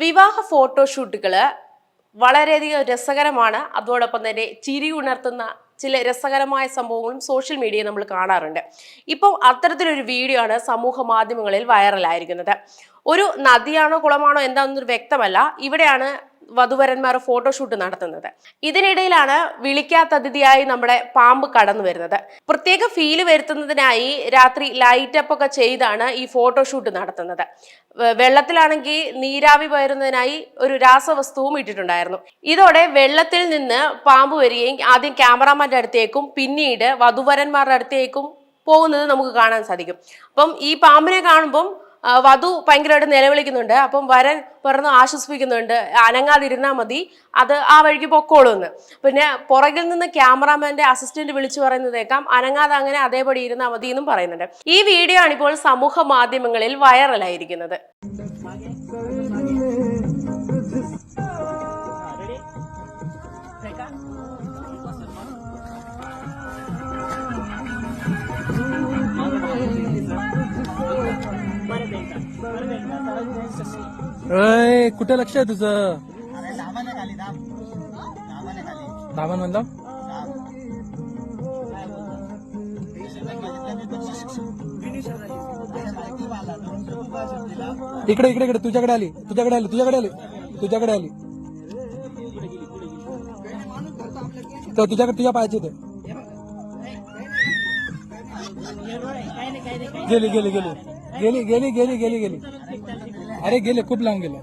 വിവാഹ ഫോട്ടോഷൂട്ടുകൾ വളരെയധികം രസകരമാണ്. അതോടൊപ്പം തന്നെ ചിരി ഉണർത്തുന്ന ചില രസകരമായ സംഭവങ്ങളും സോഷ്യൽ മീഡിയയിൽ നമ്മൾ കാണാറുണ്ട്. ഇപ്പോൾ അത്തരത്തിലൊരു വീഡിയോ ആണ് സമൂഹ മാധ്യമങ്ങളിൽ വൈറലായിരിക്കുന്നത്. ഒരു നദിയാണോ കുളമാണോ എന്താണെന്നൊരു വ്യക്തമല്ല. ഇവിടെയാണ് വധുവരന്മാർ ഫോട്ടോഷൂട്ട് നടത്തുന്നത്. ഇതിനിടയിലാണ് വിളിക്കാത്ത അതിഥിയായി നമ്മുടെ പാമ്പ് കടന്നു വരുന്നത്. പ്രത്യേക ഫീൽ വരുത്തുന്നതിനായി രാത്രി ലൈറ്റപ്പ് ഒക്കെ ചെയ്താണ് ഈ ഫോട്ടോഷൂട്ട് നടത്തുന്നത്. വെള്ളത്തിലാണെങ്കിൽ നീരാവി പകരുന്നതിനായി ഒരു രാസവസ്തുവും ഇട്ടിട്ടുണ്ടായിരുന്നു. ഇതോടെ വെള്ളത്തിൽ നിന്ന് പാമ്പ് വരികയും ആദ്യം ക്യാമറാമാന്റെ അടുത്തേക്കും പിന്നീട് വധുവരന്മാരുടെ അടുത്തേക്കും പോകുന്നത് നമുക്ക് കാണാൻ സാധിക്കും. അപ്പം ഈ പാമ്പിനെ കാണുമ്പം വധു ഭയങ്കരമായിട്ട് നിലവിളിക്കുന്നുണ്ട്. അപ്പം വരൻ പറഞ്ഞ് ആശ്വസിപ്പിക്കുന്നുണ്ട്. അനങ്ങാതിരുന്നാൽ മതി. അത് ആ വഴിക്ക് പൊക്കോളൂന്ന്. പിന്നെ പുറകിൽ നിന്ന് ക്യാമറാമാന്റെ അസിസ്റ്റന്റ് വിളിച്ചു പറയുന്നതേക്കാം. അനങ്ങാതെ അങ്ങനെ അതേപടി ഇരുന്നാൽ മതി എന്നും പറയുന്നുണ്ട്. ഈ വീഡിയോ ആണ് ഇപ്പോൾ സമൂഹ മാധ്യമങ്ങളിൽ വൈറലായിരിക്കുന്നത്. अय कुठे लक्ष आहे तुझं? दामन म्हणलं? इकडे इकडे इकडे तुझ्याकडे आली तुझ्याकडे आली तुझ्याकडे आली तुझ्याकडे आली. तर तुझ्याकडे तुझ्या पायाची ते गेली गेली गेली. गेली गेली गेली गेली गेली. अरे गेले खूप लांब गेले.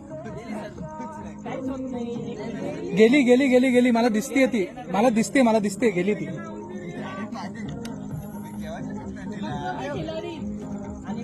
गेली गेली गेली गेली. मला दिसते ती. मला दिसते मला दिसते गेली ती. आणि